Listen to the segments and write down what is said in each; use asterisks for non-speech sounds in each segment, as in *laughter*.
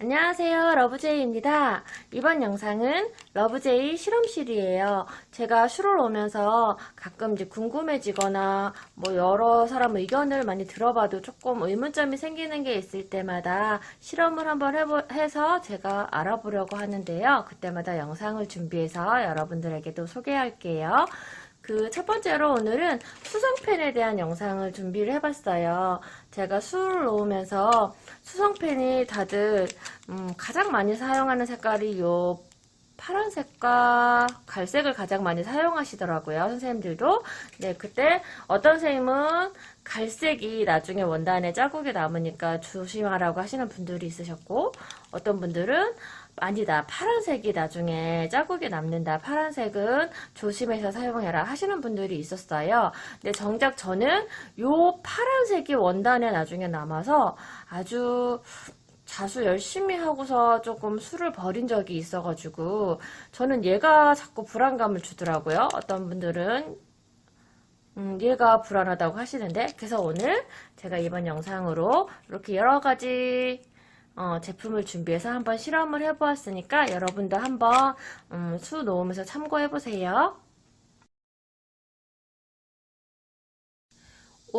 안녕하세요. 러브제이입니다. 이번 영상은 러브제이 실험실이에요. 제가 슈를 오면서 가끔 이제 궁금해지거나 뭐 여러 사람 의견을 많이 들어봐도 조금 의문점이 생기는 게 있을 때마다 실험을 한번 해보, 해서 제가 알아보려고 하는데요. 그때마다 영상을 준비해서 여러분들에게도 소개할게요. 그 첫 번째로 오늘은 수성펜에 대한 영상을 준비를 해봤어요. 제가 술을 놓으면서 수성펜이 다들 음, 가장 많이 사용하는 색깔이 요 파란색과 갈색을 가장 많이 사용하시더라고요. 선생님들도. 네, 그때 어떤 선생님은 갈색이 나중에 원단에 자국이 남으니까 조심하라고 하시는 분들이 있으셨고 어떤 분들은 아니다. 파란색이 나중에 자국이 남는다. 파란색은 조심해서 사용해라 하시는 분들이 있었어요. 근데 정작 저는 요 파란색이 원단에 나중에 남아서 아주 자수 열심히 하고서 조금 술을 버린 적이 있어가지고 저는 얘가 자꾸 불안감을 주더라고요. 어떤 분들은 음, 얘가 불안하다고 하시는데 그래서 오늘 제가 이번 영상으로 이렇게 여러 가지 어, 제품을 준비해서 한번 실험을 해보았으니까 여러분도 한번 음, 수 놓으면서 참고해보세요.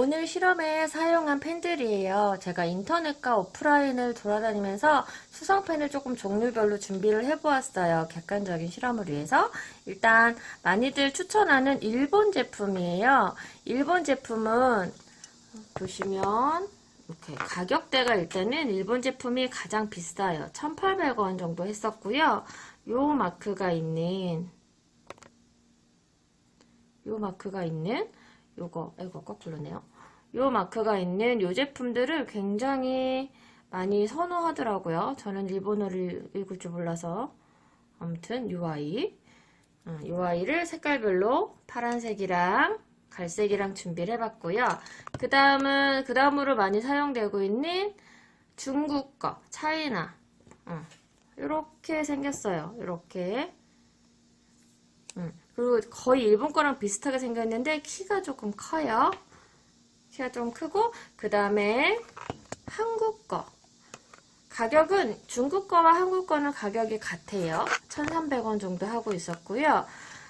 오늘 실험에 사용한 펜들이에요. 제가 인터넷과 오프라인을 돌아다니면서 수성펜을 조금 종류별로 준비를 해보았어요. 객관적인 실험을 위해서. 일단 많이들 추천하는 일본 제품이에요. 일본 제품은 보시면 이렇게 가격대가 일단은 일본 제품이 가장 비싸요. 1,800원 정도 했었고요. 요 마크가 있는 요 마크가 있는 요거 이거 거꾸로네요. 요 마크가 있는 요 제품들을 굉장히 많이 선호하더라고요. 저는 일본어를 읽을 줄 몰라서 아무튼 요 아이 어, 요 아이를 색깔별로 파란색이랑 갈색이랑 준비를 해봤고요. 그 다음은 그 다음으로 많이 사용되고 있는 중국 거 차이나 어, 이렇게 생겼어요. 이렇게 음, 그리고 거의 일본 거랑 비슷하게 생겼는데 키가 조금 커요. 키가 좀 크고 그 다음에 한국 거 가격은 중국 거와 한국 거는 가격이 같아요. 1,300원 정도 하고 있었고요.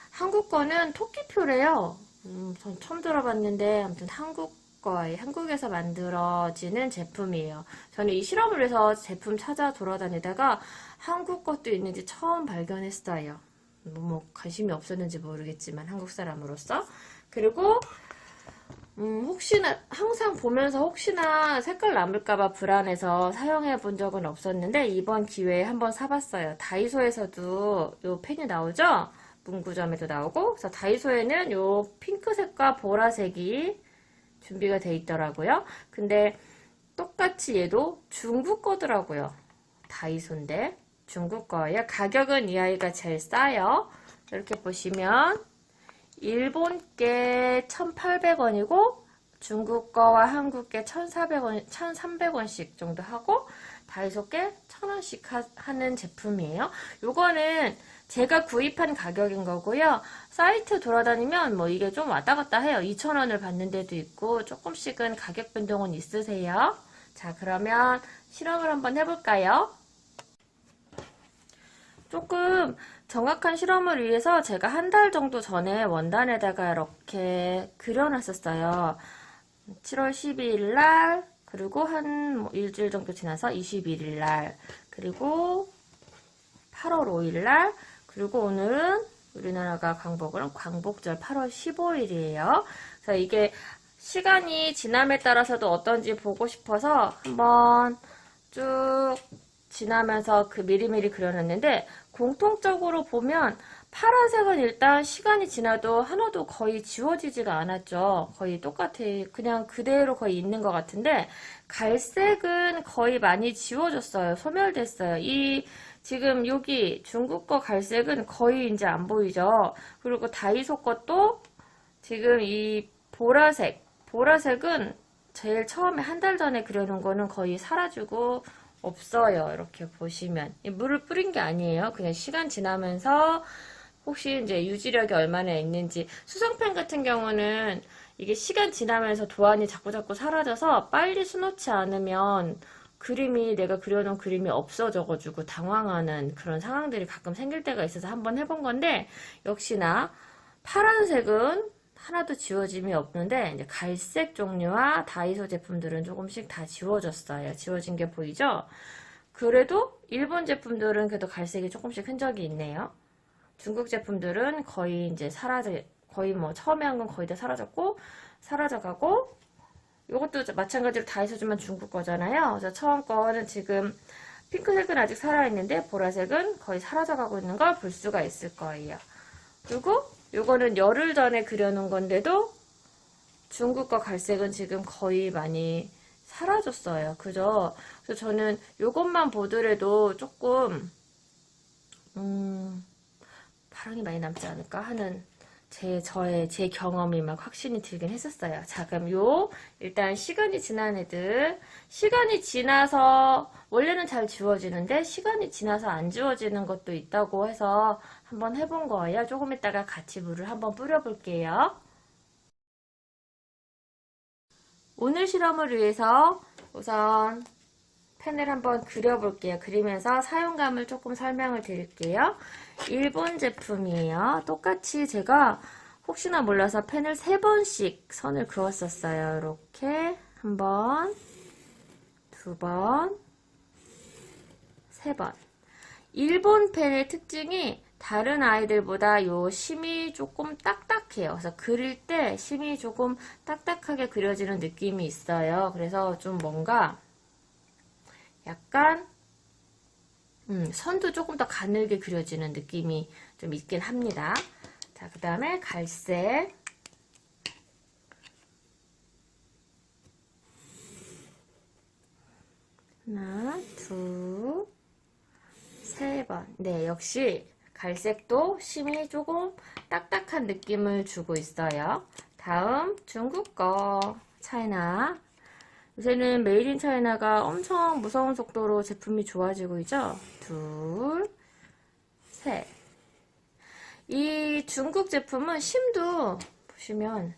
한국 거는 토끼표래요. 음, 전 처음 들어봤는데 아무튼 한국 거에 한국에서 만들어지는 제품이에요. 저는 이 실험을 위해서 제품 찾아 돌아다니다가 한국 것도 있는지 처음 발견했어요. 뭐, 뭐 관심이 없었는지 모르겠지만 한국 사람으로서 그리고 음, 혹시나 항상 보면서 혹시나 색깔 남을까봐 불안해서 사용해 본 적은 없었는데 이번 기회에 한번 사봤어요. 다이소에서도 요 펜이 나오죠? 문구점에도 나오고 그래서 다이소에는 요 핑크색과 보라색이 준비가 돼 있더라고요. 근데 똑같이 얘도 중국 거더라고요. 다이소인데 중국 거예요. 가격은 이 아이가 제일 싸요. 이렇게 보시면 일본 게 1,800원이고 중국 거와 한국 게 1,400원, 1,300원씩 정도 하고 다이소 게 1,000원씩 하 는 제품이에요. 요거는 제가 구입한 가격인 거고요. 사이트 돌아다니면 뭐 이게 좀 왔다 갔다 해요. 2,000원을 받는 데도 있고 조금씩은 가격 변동은 있으세요. 자, 그러면 실험을 한번 해볼까요? 조금 정확한 실험을 위해서 제가 한 달 정도 전에 원단에다가 이렇게 그려놨었어요. 7월 12일 날, 그리고 한뭐 일주일 정도 지나서 21일 날, 그리고 8월 5일 날, 그리고 오늘은 우리나라가 광복은 광복절 8월 15일이에요. 그래서 이게 시간이 지남에 따라서도 어떤지 보고 싶어서 한번 쭉 지나면서 그 미리미리 그려놨는데 공통적으로 보면 파란색은 일단 시간이 지나도 하나도 거의 지워지지가 않았죠. 거의 똑같아. 그냥 그대로 거의 있는 것 같은데 갈색은 거의 많이 지워졌어요. 소멸됐어요. 이 지금 여기 중국 거 갈색은 거의 이제 안 보이죠. 그리고 다이소 것도 지금 이 보라색, 보라색은 제일 처음에 한 달 전에 그려놓은 거는 거의 사라지고 없어요. 이렇게 보시면. 물을 뿌린 게 아니에요. 그냥 시간 지나면서 혹시 이제 유지력이 얼마나 있는지. 수성펜 같은 경우는 이게 시간 지나면서 도안이 자꾸자꾸 사라져서 빨리 수놓지 않으면 그림이 내가 그려놓은 그림이 없어져가지고 당황하는 그런 상황들이 가끔 생길 때가 있어서 한번 해본 건데 역시나 파란색은 하나도 지워짐이 없는데 이제 갈색 종류와 다이소 제품들은 조금씩 다 지워졌어요. 지워진 게 보이죠? 그래도 일본 제품들은 그래도 갈색이 조금씩 흔적이 있네요. 중국 제품들은 거의 이제 사라져 거의 뭐 처음에 한 건 거의 다 사라졌고 사라져가고 이것도 마찬가지로 다이소지만 중국 거잖아요. 그래서 처음 거는 지금 핑크색은 아직 살아있는데 보라색은 거의 사라져가고 있는 걸 볼 수가 있을 거예요. 그리고 이거는 열흘 전에 그려놓은 건데도 중국 거 갈색은 지금 거의 많이 사라졌어요. 그죠? 그래서 저는 이것만 보더라도 조금 음, 파랑이 많이 남지 않을까 하는 제 저의 제 경험이 막 확신이 들긴 했었어요. 자, 그럼 요 일단 시간이 지난 애들 시간이 지나서 원래는 잘 지워지는데 시간이 지나서 안 지워지는 것도 있다고 해서 한번 해본 거예요. 조금 있다가 같이 물을 한번 뿌려볼게요. 오늘 실험을 위해서 우선 펜을 한번 그려볼게요. 그리면서 사용감을 조금 설명을 드릴게요. 일본 제품이에요. 똑같이 제가 혹시나 몰라서 펜을 세 번씩 선을 그었었어요. 이렇게 한 번, 두 번, 세 번. 일본 펜의 특징이 다른 아이들보다 요 심이 조금 딱딱해요. 그래서 그릴 때 심이 조금 딱딱하게 그려지는 느낌이 있어요. 그래서 좀 뭔가 약간 음, 선도 조금 더 가늘게 그려지는 느낌이 좀 있긴 합니다. 자, 그 다음에 갈색. 하나, 둘, 세 번. 네, 역시 갈색도 심이 조금 딱딱한 느낌을 주고 있어요. 다음 중국 거 차이나 요새는 메이드 인 차이나가 엄청 무서운 속도로 제품이 좋아지고 있죠. 둘, 셋. 이 중국 제품은 심도 보시면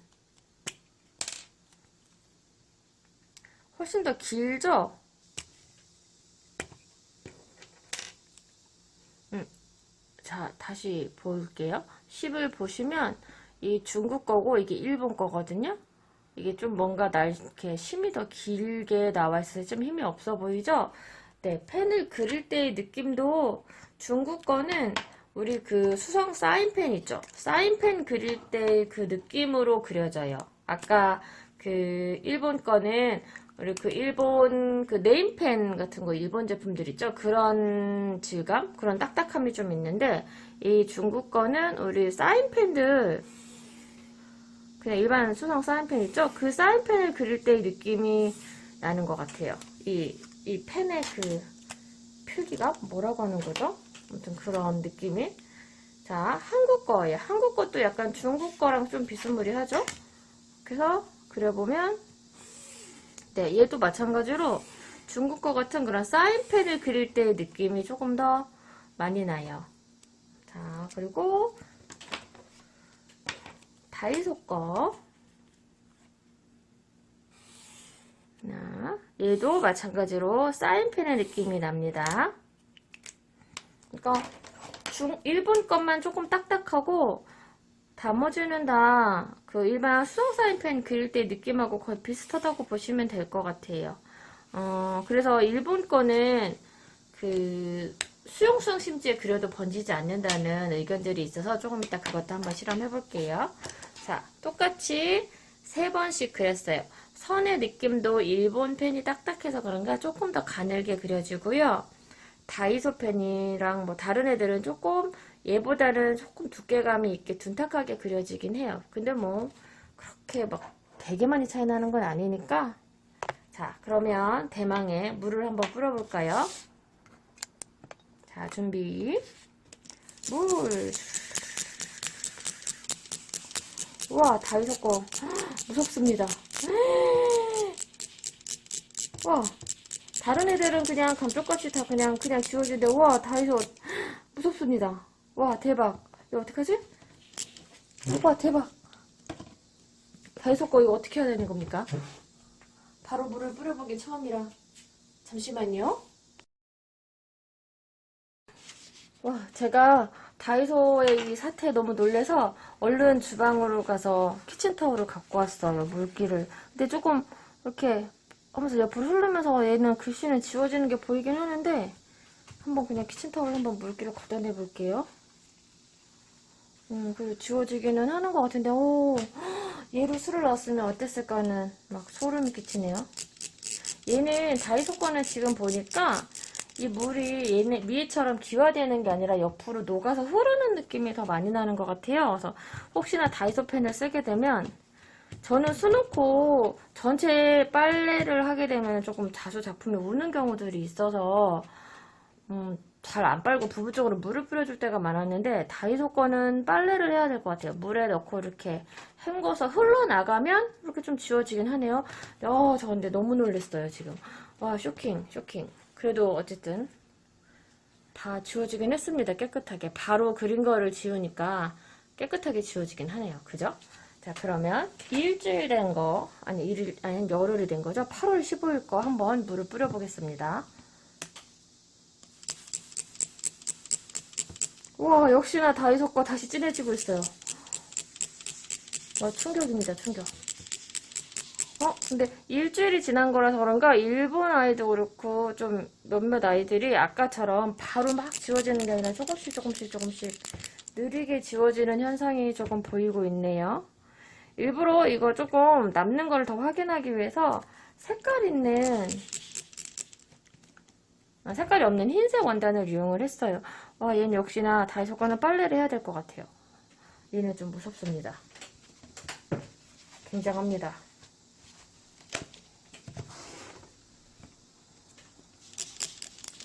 훨씬 더 길죠? 자, 다시 볼게요. 10을 보시면 이 중국 거고 이게 일본 거거든요. 이게 좀 뭔가 날 이렇게 심이 더 길게 나와 있어서 좀 힘이 없어 보이죠? 네, 펜을 그릴 때의 느낌도 중국 거는 우리 그 수성 사인펜 있죠? 사인펜 그릴 때 그 느낌으로 그려져요. 아까 그 일본 거는 우리 그 일본 그 네임펜 같은 거 일본 제품들 있죠? 그런 질감? 그런 딱딱함이 좀 있는데 이 중국 거는 우리 사인펜들 그냥 일반 수성 사인펜 있죠? 그 사인펜을 그릴 때의 느낌이 나는 것 같아요. 이, 이 펜의 그 필기가 뭐라고 하는 거죠? 아무튼 그런 느낌이. 자, 한국 거예요. 한국 것도 약간 중국 거랑 좀 비스무리하죠? 그래서 그려보면, 네, 얘도 마찬가지로 중국 거 같은 그런 사인펜을 그릴 때의 느낌이 조금 더 많이 나요. 자, 그리고 다이소 거. 자, 얘도 마찬가지로 사인펜의 느낌이 납니다. 그러니까 중 일본 것만 조금 딱딱하고 나머지는 다 그 일반 수성 사인펜 그릴 때 느낌하고 거의 비슷하다고 보시면 될 것 같아요. 어, 그래서 일본 거는 그 수용성 심지에 그려도 번지지 않는다는 의견들이 있어서 조금 이따 그것도 한번 실험해 볼게요. 자, 똑같이 세 번씩 그렸어요. 선의 느낌도 일본 펜이 딱딱해서 그런가 조금 더 가늘게 그려지고요. 다이소 펜이랑 뭐 다른 애들은 조금 얘보다는 조금 두께감이 있게 둔탁하게 그려지긴 해요. 근데 뭐 그렇게 막 되게 많이 차이 나는 건 아니니까 자, 그러면 대망의 물을 한번 뿌려볼까요? 자, 준비. 물. 우와, 다이소 거. 무섭습니다. 와, 다른 애들은 그냥 감쪽같이 다 그냥, 그냥 지워지는데, 우와, 다이소. 무섭습니다. 와, 대박. 이거 어떡하지? 와, 대박. 다이소 거 이거 어떻게 해야 되는 겁니까? 바로 물을 뿌려보기 처음이라. 잠시만요. 와, 제가 다이소의 이 사태에 너무 놀래서 얼른 주방으로 가서 키친타올을 갖고 왔어요. 물기를. 근데 조금 이렇게 하면서 옆으로 흐르면서 얘는 글씨는 지워지는 게 보이긴 하는데 한번 그냥 키친타올로 한번 물기를 걷어내 볼게요. 음, 그래도 지워지기는 하는 것 같은데, 오, *gasps* 얘로 술을 넣었으면 어땠을까 하는 막 소름이 끼치네요. 얘는 다이소 거는 지금 보니까 이 물이 얘네 위에처럼 기화되는 게 아니라 옆으로 녹아서 흐르는 느낌이 더 많이 나는 것 같아요. 그래서 혹시나 다이소 펜을 쓰게 되면 저는 수놓고 전체 빨래를 하게 되면 조금 자주 작품이 우는 경우들이 있어서 음, 잘 안 빨고 부부적으로 물을 뿌려줄 때가 많았는데 다이소 거는 빨래를 해야 될 것 같아요. 물에 넣고 이렇게 헹궈서 흘러나가면 이렇게 좀 지워지긴 하네요. 어, 저 근데 너무 놀랐어요, 지금. 와, 쇼킹, 쇼킹. 그래도 어쨌든 다 지워지긴 했습니다, 깨끗하게. 바로 그린 거를 지우니까 깨끗하게 지워지긴 하네요. 그죠? 자, 그러면 일주일 된 거, 아니, 일일, 아니, 열흘이 된 거죠? 8월 15일 거 한번 물을 뿌려보겠습니다. 우와, 역시나 다이소 거 다시 진해지고 있어요. 와, 충격입니다, 충격. 어, 근데 일주일이 지난 거라서 그런가 일본 아이도 그렇고 좀 몇몇 아이들이 아까처럼 바로 막 지워지는 게 아니라 조금씩 조금씩 조금씩 느리게 지워지는 현상이 조금 보이고 있네요. 일부러 이거 조금 남는 걸 더 확인하기 위해서 색깔 있는 아, 색깔이 없는 흰색 원단을 이용을 했어요. 와, 얘는 역시나 다이소 거는 빨래를 해야 될 것 같아요. 얘는 좀 무섭습니다. 굉장합니다.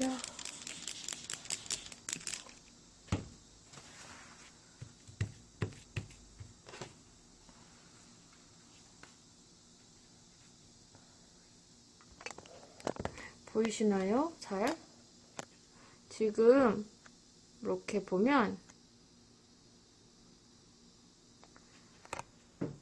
야. 보이시나요? 잘? 지금 이렇게 보면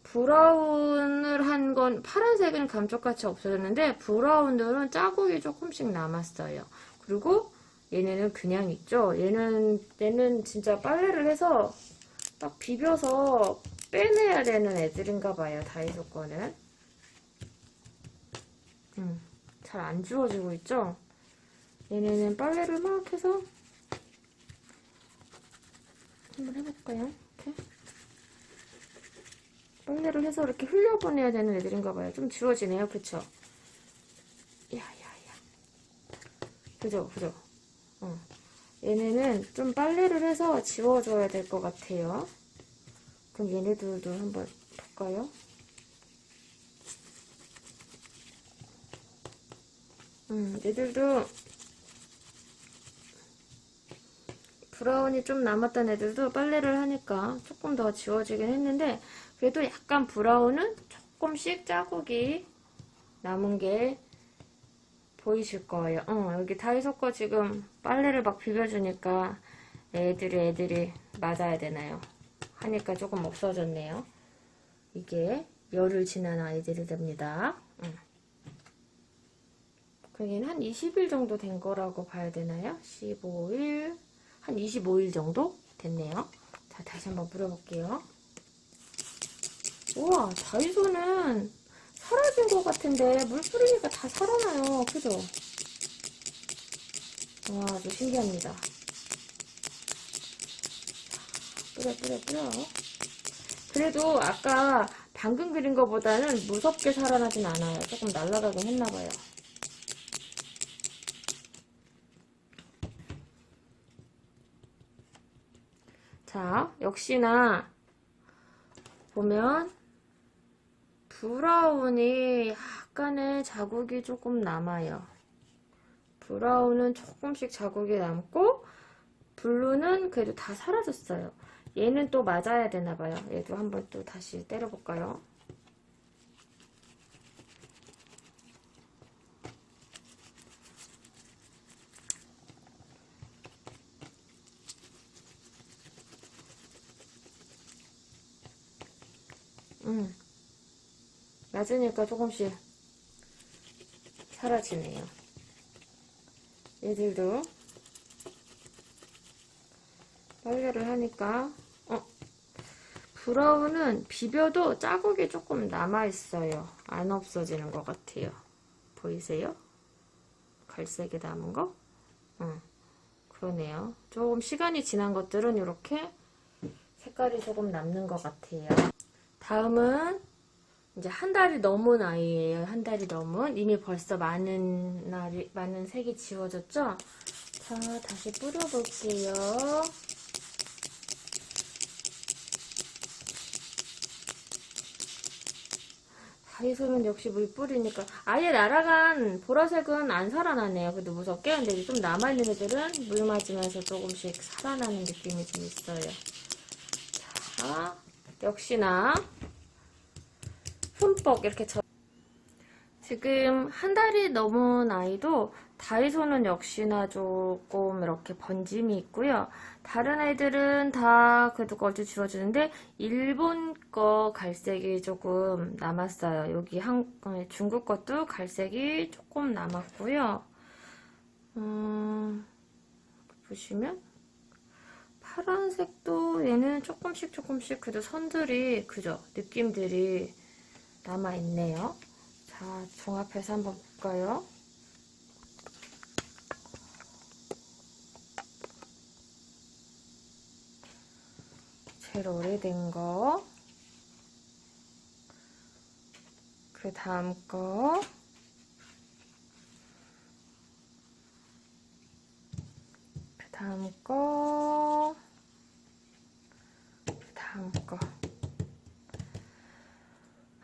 브라운을 한 건 파란색은 감쪽같이 없어졌는데 브라운들은 자국이 조금씩 남았어요. 그리고 얘네는 그냥 있죠. 얘는 얘는 진짜 빨래를 해서 딱 비벼서 빼내야 되는 애들인가 봐요. 다이소 거는. 음, 잘안 지워지고 있죠. 얘네는 빨래를 막 해서 한번 해볼까요? 이렇게 빨래를 해서 이렇게 흘려보내야 되는 애들인가 봐요. 좀 지워지네요. 그쵸? 야야야. 그죠? 그죠? 어. 얘네는 좀 빨래를 해서 지워줘야 될 것 같아요. 그럼 얘네들도 한번 볼까요? 음, 얘들도 브라운이 좀 남았던 애들도 빨래를 하니까 조금 더 지워지긴 했는데 그래도 약간 브라운은 조금씩 자국이 남은 게 보이실 거예요. 어, 여기 다이소 거 지금 빨래를 막 비벼주니까 애들이 애들이 맞아야 되나요? 하니까 조금 없어졌네요. 이게 열흘 지난 아이들이 됩니다. 응. 그긴 한 20일 정도 된 거라고 봐야 되나요? 15일, 한 25일 정도 됐네요. 자, 다시 한번 물어볼게요. 우와, 다이소는 사라진 것 같은데 물 뿌리니까 다 살아나요. 그죠? 와, 아주 신기합니다. 뿌려, 뿌려, 뿌려. 그래도 아까 방금 그린 것보다는 무섭게 살아나진 않아요. 조금 날아가긴 했나봐요. 자, 역시나 보면 브라운이 약간의 자국이 조금 남아요. 브라운은 조금씩 자국이 남고 블루는 그래도 다 사라졌어요. 얘는 또 맞아야 되나 봐요. 얘도 한번 또 다시 때려볼까요? 음. 맞으니까 조금씩 사라지네요. 얘들도 빨래를 하니까 어 브라운은 비벼도 자국이 조금 남아있어요. 안 없어지는 것 같아요. 보이세요? 갈색이 남은 거? 응. 그러네요. 조금 시간이 지난 것들은 이렇게 색깔이 조금 남는 것 같아요. 다음은 이제 한 달이 넘은 아이예요. 한 달이 넘은 이미 벌써 많은 날이 많은 색이 지워졌죠? 자, 다시 뿌려볼게요. 다이소는 역시 물 뿌리니까 아예 날아간 보라색은 안 살아나네요. 그래도 무섭게 근데 좀 남아있는 애들은 물 맞으면서 조금씩 살아나는 느낌이 좀 있어요. 자, 역시나 흠뻑 이렇게 저 지금 한 달이 넘은 아이도 다이소는 역시나 조금 이렇게 번짐이 있고요. 다른 애들은 다 그래도 걸쭉 지워주는데 일본 거 갈색이 조금 남았어요. 여기 한 어, 중국 것도 갈색이 조금 남았고요. 음, 보시면 파란색도 얘는 조금씩 조금씩 그래도 선들이 그죠? 느낌들이 남아있네요. 자, 종합해서 한번 볼까요? 제일 오래된 거. 그 다음 거. 그 다음 거. 그 다음 거.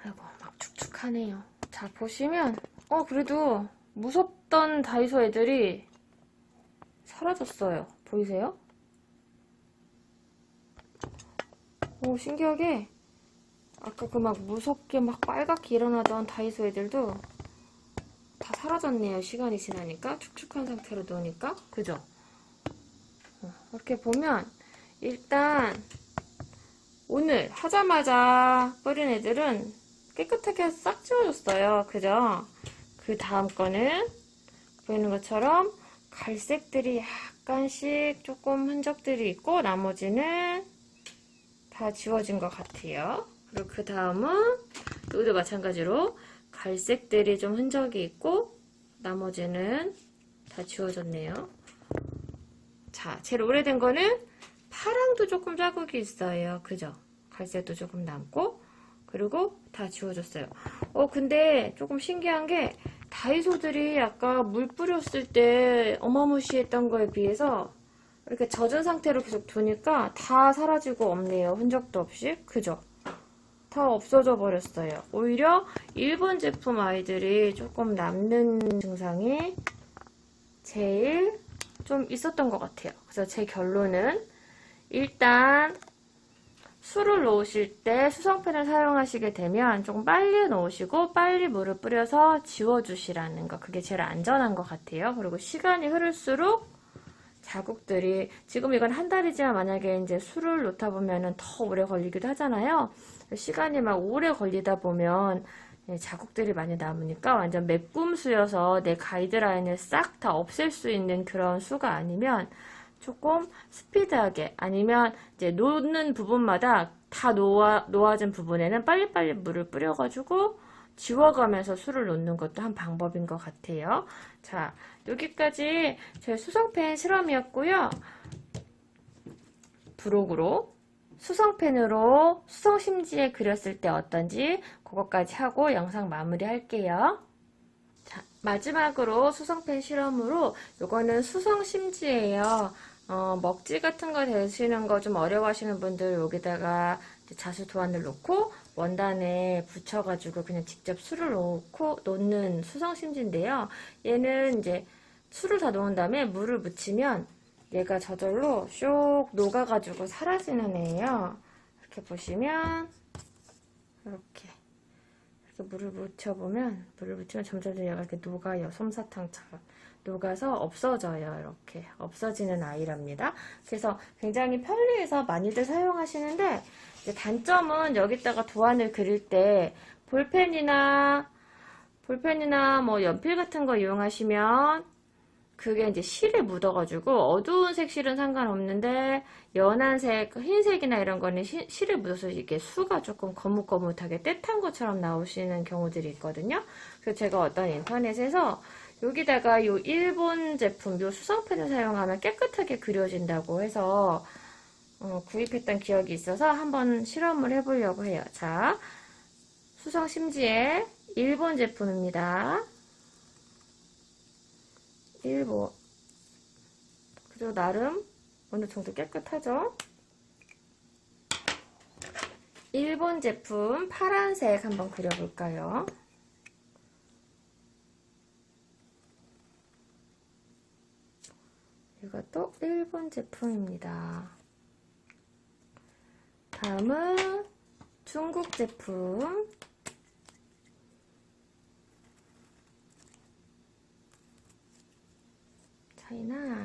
아이고, 막 축축 하네요. 자, 보시면, 어, 그래도 무섭던 다이소 애들이 사라졌어요. 보이세요? 오, 신기하게, 아까 그 막 무섭게 막 빨갛게 일어나던 다이소 애들도 다 사라졌네요. 시간이 지나니까. 축축한 상태로 놓으니까. 그죠? 어, 이렇게 보면, 일단, 오늘 하자마자 뿌린 애들은 깨끗하게 싹 지워졌어요. 그죠? 그 다음 거는 보이는 것처럼 갈색들이 약간씩 조금 흔적들이 있고 나머지는 다 지워진 것 같아요. 그리고 그 다음은 여기도 마찬가지로 갈색들이 좀 흔적이 있고 나머지는 다 지워졌네요. 자, 제일 오래된 거는 파랑도 조금 자국이 있어요. 그죠? 갈색도 조금 남고 그리고 다 지워졌어요. 어, 근데 조금 신기한 게 다이소들이 아까 물 뿌렸을 때 어마무시했던 거에 비해서 이렇게 젖은 상태로 계속 두니까 다 사라지고 없네요. 흔적도 없이. 그죠? 다 없어져 버렸어요. 오히려 일본 제품 아이들이 조금 남는 증상이 제일 좀 있었던 것 같아요. 그래서 제 결론은 일단 술을 놓으실 때 수성펜을 사용하시게 되면 조금 빨리 놓으시고 빨리 물을 뿌려서 지워주시라는 거. 그게 제일 안전한 것 같아요. 그리고 시간이 흐를수록 자국들이 지금 이건 한 달이지만 만약에 이제 술을 놓다 보면은 더 오래 걸리기도 하잖아요. 시간이 막 오래 걸리다 보면 예, 자국들이 많이 남으니까 완전 매꿈 수여서 내 가이드라인을 싹 다 없앨 수 있는 그런 수가 아니면 조금 스피드하게 아니면 이제 놓는 부분마다 다 놓아, 놓아진 부분에는 빨리빨리 물을 뿌려가지고 지워가면서 술을 놓는 것도 한 방법인 것 같아요. 자, 여기까지 제 수성펜 실험이었고요. 브록으로 수성펜으로 수성심지에 그렸을 때 어떤지 그것까지 하고 영상 마무리 할게요. 자, 마지막으로 수성펜 실험으로 요거는 수성심지예요. 어, 먹지 같은 거 대시는 거 좀 어려워하시는 분들 여기다가 자수 도안을 놓고 원단에 붙여가지고 그냥 직접 술을 놓고 놓는 수성심지인데요. 얘는 이제 술을 다 놓은 다음에 물을 묻히면 얘가 저절로 쇽 녹아가지고 사라지는 애예요. 이렇게 보시면 이렇게 이렇게 물을 묻혀보면 물을 묻히면 점점 얘가 이렇게 녹아요. 솜사탕처럼. 녹아서 없어져요. 이렇게 없어지는 아이랍니다. 그래서 굉장히 편리해서 많이들 사용하시는데 단점은 여기다가 도안을 그릴 때 볼펜이나 볼펜이나 뭐 연필 같은 거 이용하시면 그게 이제 실에 묻어가지고 어두운 색 실은 상관없는데 연한 색, 흰색이나 이런 거는 시- 실에 묻어서 이게 수가 조금 거뭇거뭇하게 떼탄 것처럼 나오시는 경우들이 있거든요. 그래서 제가 어떤 인터넷에서 여기다가 요 일본 제품, 요 수성펜을 사용하면 깨끗하게 그려진다고 해서 어, 구입했던 기억이 있어서 한번 실험을 해보려고 해요. 자, 수성 심지의 일본 제품입니다. 일본. 그리고 나름 어느 정도 깨끗하죠? 일본 제품 파란색 한번 그려볼까요? 이것도 일본 제품입니다. 다음은 중국 제품. 차이나.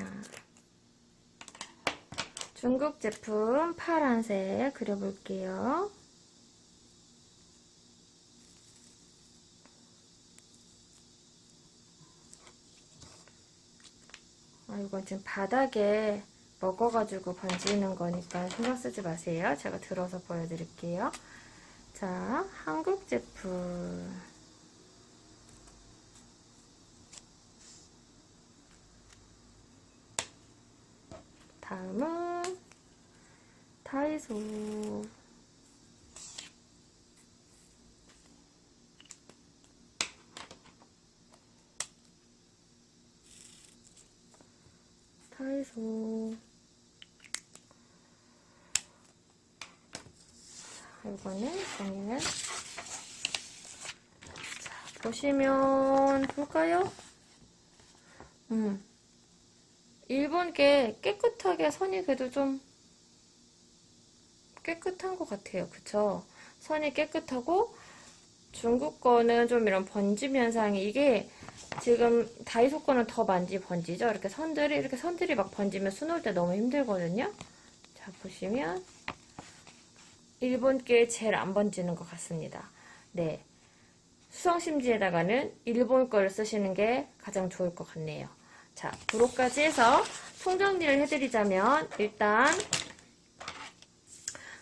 중국 제품 파란색 그려볼게요. 아, 이건 지금 바닥에 먹어가지고 번지는 거니까 신경 쓰지 마세요. 제가 들어서 보여드릴게요. 자, 한국 제품. 다음은. 다이소. 자, 이거는 종이는 자, 보시면 볼까요? 음. 일본 게 깨끗하게 선이 그래도 좀 깨끗한 것 같아요. 그쵸? 선이 깨끗하고 중국 거는 좀 이런 번짐 현상이 이게 지금 다이소 거는 더 많이 번지죠? 이렇게 선들이 이렇게 선들이 막 번지면 수놓을 때 너무 힘들거든요. 자 보시면 일본 게 제일 안 번지는 것 같습니다. 네. 수성심지에다가는 일본 거를 쓰시는 게 가장 좋을 것 같네요. 자, 도로까지 해서 총정리를 해드리자면 일단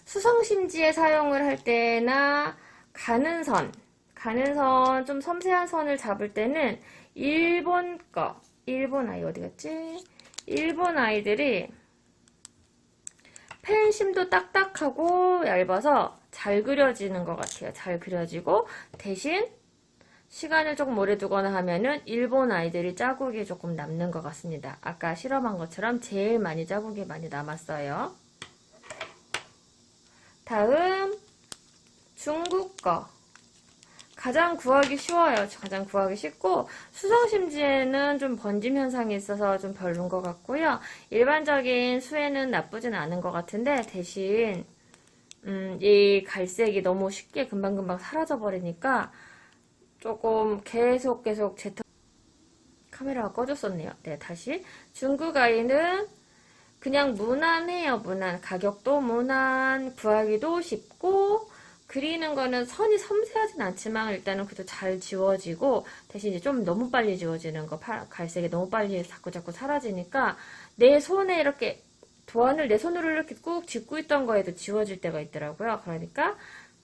수성심지에 사용을 할 때나 가는 선, 가는 선, 좀 섬세한 선을 잡을 때는 일본 거, 일본 아이 어디 갔지? 일본 아이들이 펜심도 딱딱하고 얇아서 잘 그려지는 것 같아요. 잘 그려지고 대신 시간을 조금 오래 두거나 하면은 일본 아이들이 자국이 조금 남는 것 같습니다. 아까 실험한 것처럼 제일 많이 자국이 많이 남았어요. 다음 중국 거 가장 구하기 쉬워요. 가장 구하기 쉽고 수성심지에는 좀 번짐 현상이 있어서 좀 별론 것 같고요. 일반적인 수에는 나쁘진 않은 것 같은데 대신 음, 이 갈색이 너무 쉽게 금방금방 사라져 버리니까 조금 계속 계속 제 카메라가 꺼졌었네요. 네, 다시 중국 아이는 그냥 무난해요. 무난 가격도 무난 구하기도 쉽고 그리는 거는 선이 섬세하진 않지만 일단은 그래도 잘 지워지고 대신 이제 좀 너무 빨리 지워지는 거 파- 갈색이 너무 빨리 자꾸 자꾸 사라지니까 내 손에 이렇게 도안을 내 손으로 이렇게 꾹 짚고 있던 거에도 지워질 때가 있더라고요. 그러니까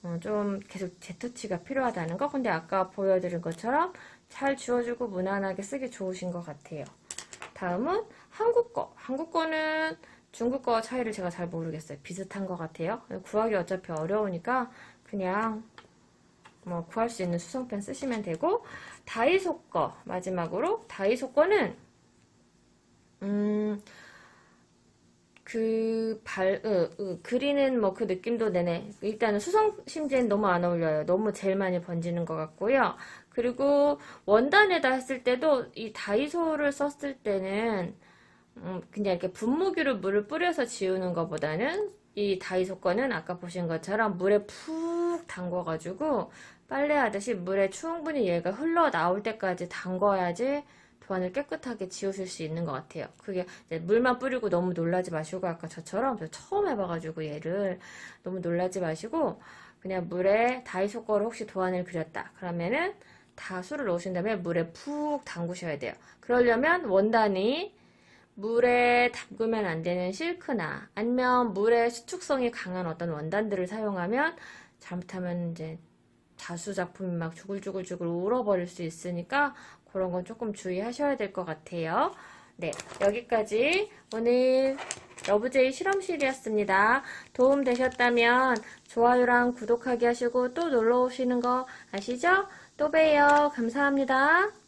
어, 좀 계속 재터치가 필요하다는 거. 근데 아까 보여드린 것처럼 잘 지워주고 무난하게 쓰기 좋으신 것 같아요. 다음은 한국 거. 한국 거는 중국 거 차이를 제가 잘 모르겠어요. 비슷한 것 같아요. 구하기 어차피 어려우니까 그냥 뭐 구할 수 있는 수성펜 쓰시면 되고 다이소 거 마지막으로 다이소 거는 음. 그 발, 으, 으, 그리는 뭐 그 느낌도 내네. 일단은 수성 심지엔 너무 안 어울려요. 너무 제일 많이 번지는 것 같고요. 그리고 원단에다 했을 때도 이 다이소를 썼을 때는 음, 그냥 이렇게 분무기로 물을 뿌려서 지우는 것보다는 이 다이소 거는 아까 보신 것처럼 물에 푹 담궈가지고 빨래하듯이 물에 충분히 얘가 흘러 나올 때까지 담궈야지 도안을 깨끗하게 지우실 수 있는 것 같아요. 그게 물만 뿌리고 너무 놀라지 마시고 아까 저처럼 저 처음 해봐가지고 얘를 너무 놀라지 마시고 그냥 물에 다이소 거를 혹시 도안을 그렸다 그러면은 다 술을 넣으신 다음에 물에 푹 담그셔야 돼요. 그러려면 원단이 물에 담그면 안 되는 실크나 아니면 물에 수축성이 강한 어떤 원단들을 사용하면 잘못하면 이제 자수 작품이 막 주글주글주글 울어버릴 수 있으니까 그런 건 조금 주의하셔야 될 것 같아요. 네, 여기까지 오늘 러브제이 실험실이었습니다. 도움 되셨다면 좋아요랑 구독하기 하시고 또 놀러 오시는 거 아시죠? 또 봬요. 감사합니다.